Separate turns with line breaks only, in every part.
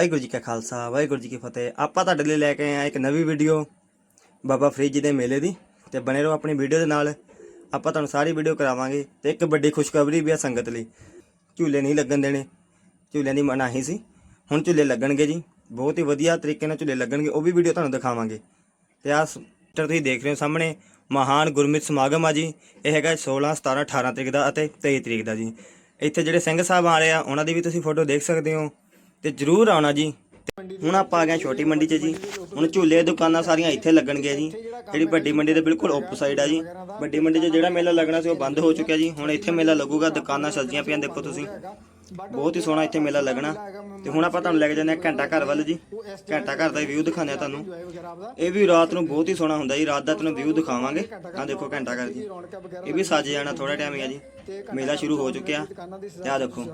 ਵਾਹਿਗੁਰੂ ਜੀ ਕਾ ਖਾਲਸਾ, ਵਾਹਿਗੁਰੂ ਜੀ ਕੀ ਫਤਿਹ। ਆਪਾਂ ਤੁਹਾਡੇ ਲਈ ਲੈ ਕੇ ਆਏ ਹਾਂ ਇੱਕ ਨਵੀਂ ਵੀਡੀਓ, ਬਾਬਾ ਫਰੀਦ ਜੀ ਦੇ ਮੇਲੇ ਦੀ। ਤੇ ਬਣੇ ਰਹੋ ਆਪਣੀ ਵੀਡੀਓ ਦੇ ਨਾਲ। ਆਪਾਂ ਤੁਹਾਨੂੰ ਸਾਰੀ ਵੀਡੀਓ ਕਰਾਵਾਂਗੇ ਤੇ ਇੱਕ ਵੱਡੀ ਖੁਸ਼ਖਬਰੀ ਵੀ ਆ ਸੰਗਤ ਲਈ। ਝੂਲੇ ਨਹੀਂ ਲੱਗਣ ਦੇਣੇ। ਝੂਲਿਆਂ ਦੀ ਮਨਾਹੀ ਸੀ। ਹੁਣ ਝੂਲੇ ਲੱਗਣਗੇ ਜੀ। ਬਹੁਤ ਹੀ ਵਧੀਆ ਤਰੀਕੇ ਨਾਲ ਝੂਲੇ ਲੱਗਣਗੇ। ਉਹ ਵੀ ਵੀਡੀਓ ਤੁਹਾਨੂੰ ਦਿਖਾਵਾਂਗੇ। ਤੇ ਆਹ ਸਟਰ ਤੁਸੀਂ ਦੇਖ ਰਹੇ ਹੋ ਸਾਹਮਣੇ। ਮਹਾਨ ਗੁਰਮਿਤ ਸਮਾਗਮ ਆ ਜੀ। ਇਹ ਹੈਗਾ 16 17 18 ਤਰੀਕ ਦਾ ਅਤੇ 23 ਤਰੀਕ ਦਾ ਜੀ। ਇੱਥੇ ਜਿਹੜੇ ਸਿੰਘ ਸਾਹਿਬ ਆ ਰਹੇ ਆ, ਉਹਨਾਂ ਦੀ ਵੀ ਤੁਸੀਂ ਫੋਟੋ ਦੇਖ ਸਕਦੇ ਹੋ। ਤੇ ਜਰੂਰ ਆਉਣਾ ਜੀ। ਹੁਣ ਆਪਾਂ ਆ ਗਏ ਛੋਟੀ ਮੰਡੀ 'ਚ ਜੀ। ਹੁਣ ਝੂਲੇ ਦੁਕਾਨਾਂ ਸਾਰੀਆਂ ਇੱਥੇ ਲੱਗਣਗੀਆਂ ਜੀ। ਜਿਹੜੀ ਵੱਡੀ ਮੰਡੀ ਦੇ ਬਿਲਕੁਲ ਆਪੋਸਾਈਡ ਆ ਜੀ। ਵੱਡੀ ਮੰਡੀ 'ਚ ਜਿਹੜਾ ਮੇਲਾ ਲੱਗਣਾ ਸੀ ਉਹ ਬੰਦ ਹੋ ਚੁੱਕਿਆ ਜੀ। ਹੁਣ ਇੱਥੇ ਮੇਲਾ ਲੱਗੂਗਾ। ਦੁਕਾਨਾਂ ਸਜੀਆਂ ਪਈਆਂ, ਦੇਖੋ ਤੁਸੀਂ। ਬਹੁਤ ਹੀ ਸੋਹਣਾ ਇੱਥੇ ਮੇਲਾ ਲੱਗਣਾ। ਤੇ ਹੁਣ ਆਪਾਂ ਤੁਹਾਨੂੰ ਲੈ ਕੇ ਜਾਂਦੇ ਹਾਂ ਘੰਟਾ ਘਰ ਵੱਲ ਜੀ। ਘੰਟਾ ਘਰ ਦਾ ਵਿਊ ਦਿਖਾਉਂਦੇ ਆ ਤੁਹਾਨੂੰ। ਇਹ ਵੀ ਰਾਤ ਨੂੰ ਬਹੁਤ ਹੀ ਸੋਹਣਾ ਹੁੰਦਾ ਜੀ, ਰਾਤ ਦਾ ਤੁਹਾਨੂੰ ਵਿਊ ਦਿਖਾਵਾਂਗੇ। ਆ ਦੇਖੋ ਘੰਟਾ ਘਰ ਜੀ ਇਹ ਵੀ ਸੱਜ ਜਾਣਾ ਥੋੜਾ ਟਾਈਮ ਹੀ ਆ ਜੀ। ਮੇਲਾ ਸ਼ੁਰੂ ਹੋ ਚੁੱਕਿਆ। ਤੇ ਆ ਦੇਖੋ।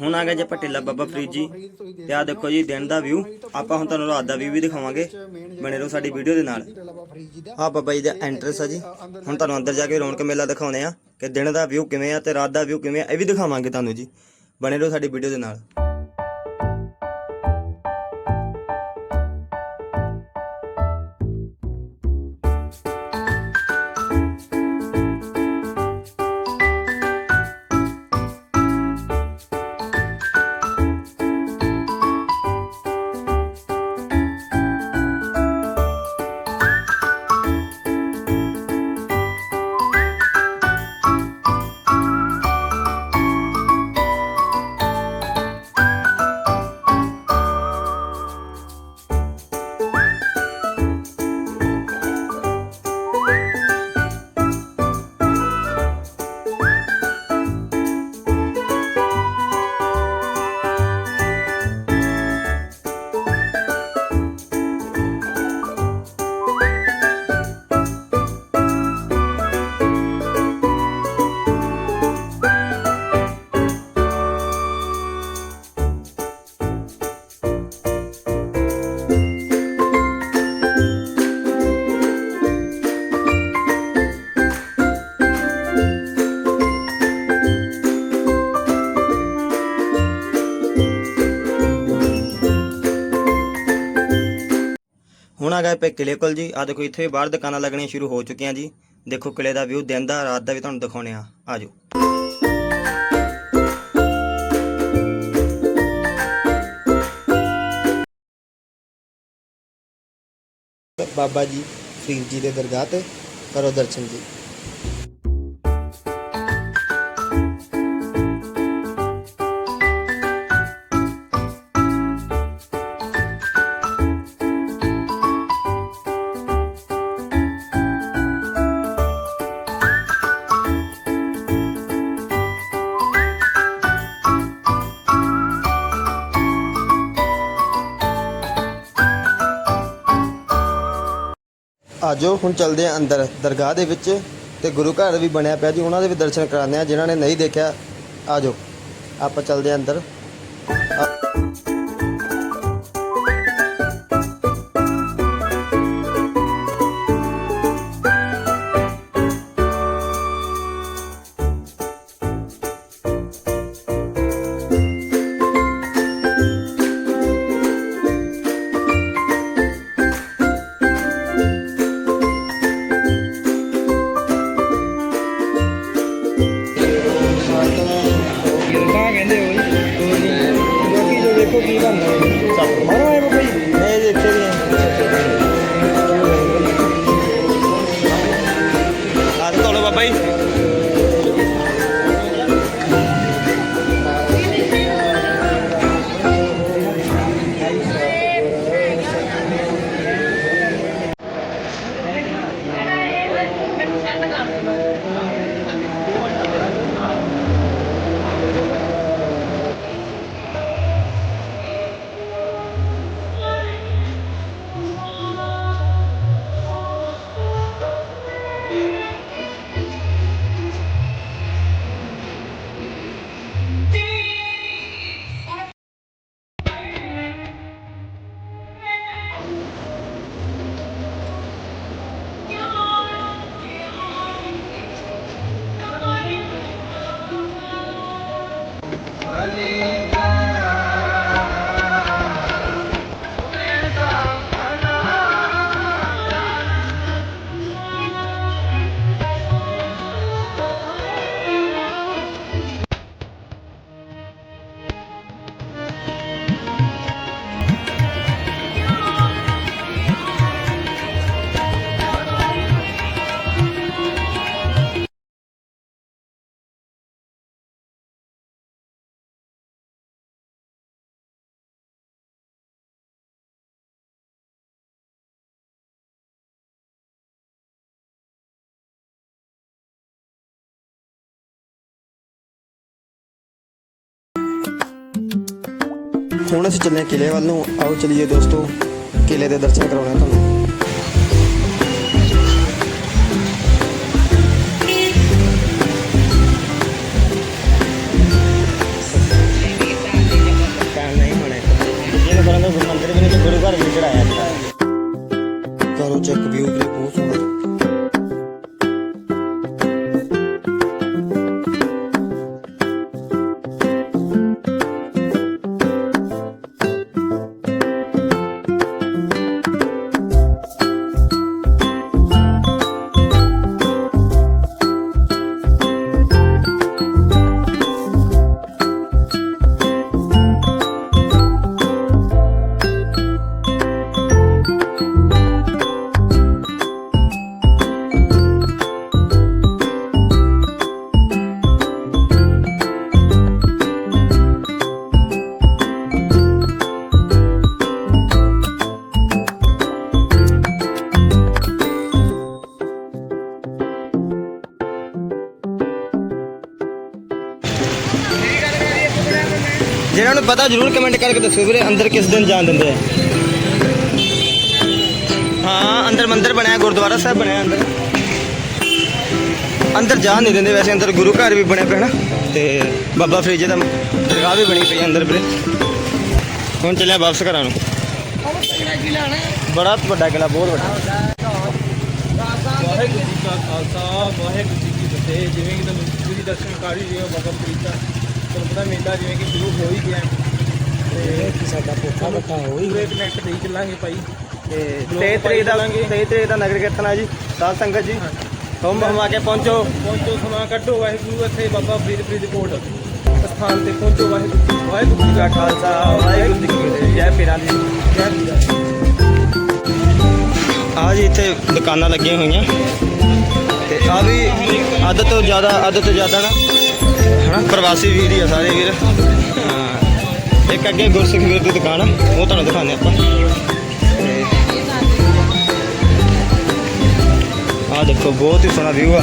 ਹੁਣ ਆ ਗਿਆ ਜੀ ਪਟੇਲਾ ਬਾਬਾ ਫਰੀਦ ਜੀ। ਤੇ ਆ ਦੇਖੋ ਜੀ, ਦਿਨ ਦਾ ਵਿਊ ਆਪਾਂ ਹੁਣ ਤੁਹਾਨੂੰ ਰਾਤ ਦਾ ਵਿਊ ਵੀ ਦਿਖਾਵਾਂਗੇ। ਬਣੇ ਰਹੋ ਸਾਡੀ ਵੀਡੀਓ ਦੇ ਨਾਲ। ਆ ਬਾਬਾ ਜੀ ਦਾ ਐਂਟਰਸ ਆ ਜੀ। ਹੁਣ ਤੁਹਾਨੂੰ ਅੰਦਰ ਜਾ ਕੇ ਰੌਣਕ ਮੇਲਾ ਦਿਖਾਉਂਦੇ ਆ ਕਿ ਦਿਨ ਦਾ ਵਿਊ ਕਿਵੇਂ ਆ ਤੇ ਰਾਤ ਦਾ ਵਿਊ ਕਿਵੇਂ ਆ, ਇਹ ਵੀ ਦਿਖਾਵਾਂਗੇ ਤੁਹਾਨੂੰ ਜੀ। ਬਣੇ ਰਹੋ ਸਾਡੀ ਵੀਡੀਓ ਦੇ ਨਾਲ। ਕਿਲੇ ਕੋਲ ਜੀ। ਆ ਦੇਖੋ, ਇੱਥੇ ਵੀ ਬਾਹਰ ਦੁਕਾਨਾਂ ਲੱਗਣੀਆਂ ਸ਼ੁਰੂ ਹੋ ਚੁੱਕੀਆਂ ਜੀ। ਦੇਖੋ, ਕਿਲੇ ਦਾ ਵਿਊ ਦਿਨ ਦਾ, ਰਾਤ ਦਾ ਵੀ ਤੁਹਾਨੂੰ ਦਿਖਾਉਣੇ ਆ। ਆਜੋ। ਬਾਬਾ ਜੀ, ਫਰੀਦ ਜੀ ਦੇ ਦਰਗਾਹ ਤੇ ਕਰੋ ਦਰਸ਼ਨ ਜੀ। ਆਜੋ, ਹੁਣ ਚਲਦੇ ਆ ਅੰਦਰ, ਦਰਗਾਹ ਦੇ ਵਿੱਚ। ਤੇ ਗੁਰੂ ਘਰ ਵੀ ਬਣਿਆ ਪਿਆ ਜੀ, ਉਹਨਾਂ ਦੇ ਵੀ ਦਰਸ਼ਨ ਕਰਾਉਂਦੇ ਆ, ਜਿਨ੍ਹਾਂ ਨੇ ਨਹੀਂ ਦੇਖਿਆ, ਆਜੋ। ਆਪਾਂ ਚੱਲਦੇ ਆ ਅੰਦਰ।
ਬਾਕੀ ਜੋ ਵੇਖੋ
ਹੁਣ ਅਸੀਂ ਚੱਲੇ ਕਿਲੇ ਵੱਲ ਨੂੰ। ਆਓ ਚਲੀਏ ਦੋਸਤੋ ਕਿਲੇ ਦੇ ਦਰਸ਼ਨ ਕਰਾਉਣੇ ਤੁਹਾਨੂੰ।
ਕੰਮ ਨਹੀਂ ਜਿਹਨਾਂ
ਨੂੰ ਪਤਾ, ਜਰੂਰ ਕਮੈਂਟ ਕਰਕੇ ਦੱਸੋ ਵੀਰੇ, ਅੰਦਰ ਕਿਸ ਦਿਨ ਜਾਣ ਦਿੰਦੇ ਆ। ਹਾਂ, ਅੰਦਰ ਮੰਦਿਰ ਬਣਿਆ, ਗੁਰਦੁਆਰਾ ਸਾਹਿਬ ਬਣਿਆ ਅੰਦਰ। ਅੰਦਰ ਜਾਣ ਨਹੀਂ ਦਿੰਦੇ ਵੈਸੇ, ਅੰਦਰ ਗੁਰੂ ਘਰ ਵੀ ਬਣਿਆ ਪਿਆ ਨਾ ਤੇ ਬਾਬਾ ਫਰੀਦ ਜੀ ਦਾ ਦਰਗਾਹ ਵੀ ਬਣੀ ਪਈ ਅੰਦਰ ਵੀਰੇ। ਹੁਣ ਚੱਲਿਆ ਵਾਪਸ ਘਰਾਂ ਨੂੰ। ਬੜਾ ਵੱਡਾ ਕਿਲਾ ਬਹੁਤ ਵੱਡਾ।
ਵਾਹਿਗੁਰੂ ਜੀ ਕਾ ਖਾਲਸਾ, ਵਾਹਿਗੁਰੂ ਜੀ ਕੀ ਫਤਿਹ। ਜਿਵੇਂ ਕਿ ਤੁਹਾਨੂੰ ਪੂਰੀ ਦਰਸ਼ਨਕਾਰੀ ਜਿਵੇਂ ਬਾਬਾ ਫਰੀਦ ਦਾ। ਤੁਹਾਨੂੰ ਪਤਾ ਮੇਲਾ ਜਿਵੇਂ ਕਿ ਸ਼ੁਰੂ ਹੋ ਹੀ ਗਿਆ। ਤੇ ਸਾਡਾ ਭੁੱਖਾ ਬੱਖਾ ਹੋ ਹੀ ਪੂਰੇ ਕਨੈਕਟ ਦੇਈ ਚੱਲਾਂਗੇ ਭਾਈ। ਤੇ
ਤੇ ਤਰੀਕ ਦਾ ਤੇ ਤਰੀਕ ਦਾ ਨਗਰ ਕੀਰਤਨ ਆ ਜੀ। ਸਾਧ ਸੰਗਤ ਜੀ ਹੁਮ ਹਮਾ ਕੇ ਪਹੁੰਚੋ।
ਪਹੁੰਚੋ ਸਮਾਂ ਕੱਢੋ ਵਾਹਿਗੁਰੂ। ਇੱਥੇ ਬਾਬਾ ਫਰੀਦ ਫਰੀਦਕੋਟ ਸਥਾਨ ਤੇ ਪਹੁੰਚੋ ਵਾਹਿਗੁਰੂ ਵਾਹਿਗੁਰੂ ਜੀ ਕਾ
ਖਾਲਸਾ ਵਾਹਿਗੁਰੂ ਜੀ ਕੀ ਫਤਿਹ। ਜੈ ਪੀਰਾਂ ਦੀ।
ਜੈ ਪੀਰਾਂ
ਆ ਜੀ ਇੱਥੇ ਦੁਕਾਨਾਂ ਲੱਗੀਆਂ ਹੋਈਆਂ। ਤੇ ਆ ਵੀ ਅੱਧ ਤੋਂ ਜ਼ਿਆਦਾ ਅੱਧ ਤੋਂ ਜ਼ਿਆਦਾ ਨਾ ਹਨਾ? ਪ੍ਰਵਾਸੀ ਵੀਰ ਹੀ ਆ ਸਾਰੇ ਵੀਰ। ਹਾਂ। ਇੱਕ ਅੱਗੇ ਗੁਰਸਿੱਖ ਵੀਰ ਦੀ ਦੁਕਾਨ ਆ, ਉਹ ਤੁਹਾਨੂੰ ਦਿਖਾਉਂਦੇ ਆਪਾਂ। ਤੇ ਆ ਦੇਖੋ, ਬਹੁਤ ਹੀ ਸੋਹਣਾ ਵਿਊ ਆ।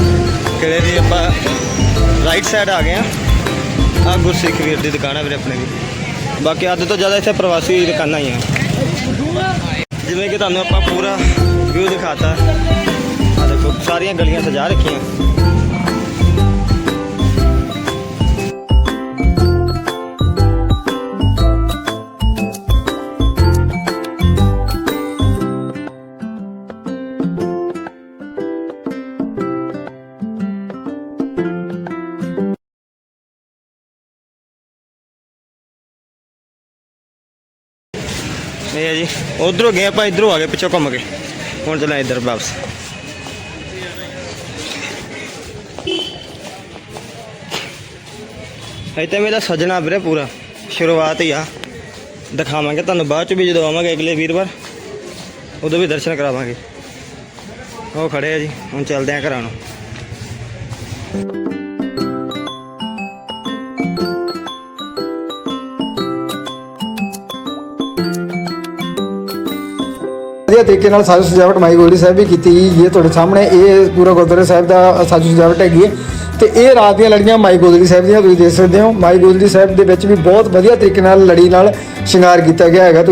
ਕਿਲੇ ਦੀ ਆਪਾਂ ਰਾਈਟ ਸਾਈਡ ਆ ਗਏ ਆ। ਆ ਗੁਰਸਿੱਖ ਵੀਰ ਦੀ ਦੁਕਾਨ ਆ ਵੀਰੇ ਆਪਣੇ ਦੀ। ਬਾਕੀ ਅੱਧ ਤੋਂ ਜ਼ਿਆਦਾ ਇੱਥੇ ਪ੍ਰਵਾਸੀ ਦੁਕਾਨਾਂ ਹੀ ਆ। ਜਿਵੇਂ ਕਿ ਤੁਹਾਨੂੰ ਆਪਾਂ ਪੂਰਾ ਵਿਊ ਦਿਖਾਤਾ। ਆ ਦੇਖੋ, ਸਾਰੀਆਂ ਗਲੀਆਂ ਸਜਾ ਰੱਖੀਆਂ। ਇਹ ਹੈ ਜੀ। ਉਧਰੋਂ ਗਏ ਆਪਾਂ, ਇਧਰੋਂ ਆ ਗਏ, ਪਿੱਛੋਂ ਘੁੰਮ ਕੇ। ਹੁਣ ਚੱਲਾਂ ਇੱਧਰ ਵਾਪਸ। ਇੱਥੇ ਮੇਰਾ ਸਜਣਾ ਵੀਰੇ ਪੂਰਾ। ਸ਼ੁਰੂਆਤ ਹੀ ਆ। ਦਿਖਾਵਾਂਗੇ ਤੁਹਾਨੂੰ ਬਾਅਦ ਚ ਵੀ ਜਦੋਂ ਆਵਾਂਗੇ ਅਗਲੇ ਵੀਰਵਾਰ ਉਦੋਂ ਵੀ ਦਰਸ਼ਨ ਕਰਾਵਾਂਗੇ। ਉਹ ਖੜੇ ਆ ਜੀ, ਹੁਣ ਚੱਲਦੇ ਆ ਘਰਾਂ ਨੂੰ।
ਵਧੀਆ ਤਰੀਕੇ ਨਾਲ ਸਾਜੋ ਸਜਾਵਟ ਮਾਈ ਗੋਲਡੀ ਸਾਹਿਬ ਵੀ ਕੀਤੀ ਗਈ ਹੈ ਤੁਹਾਡੇ ਸਾਹਮਣੇ। ਇਹ ਪੂਰਾ ਗੁਰਦੁਆਰਾ ਸਾਹਿਬ ਦਾ ਸਾਜੋ ਸਜਾਵਟ ਹੈਗੀ ਹੈ। ਤੇ ਇਹ ਰਾਤ ਦੀਆਂ ਲੜੀਆਂ ਮਾਈ ਗੋਲਡੀ ਸਾਹਿਬ ਦੀਆਂ, ਤੁਸੀਂ ਦੇਖ ਸਕਦੇ ਹੋ। ਮਾਈ ਗੋਲਡੀ ਸਾਹਿਬ ਦੇ ਵਿੱਚ ਵੀ ਬਹੁਤ ਵਧੀਆ ਤਰੀਕੇ ਨਾਲ ਲੜੀ ਨਾਲ ਸ਼ਿੰਗਾਰ ਕੀਤਾ ਗਿਆ ਹੈਗਾ।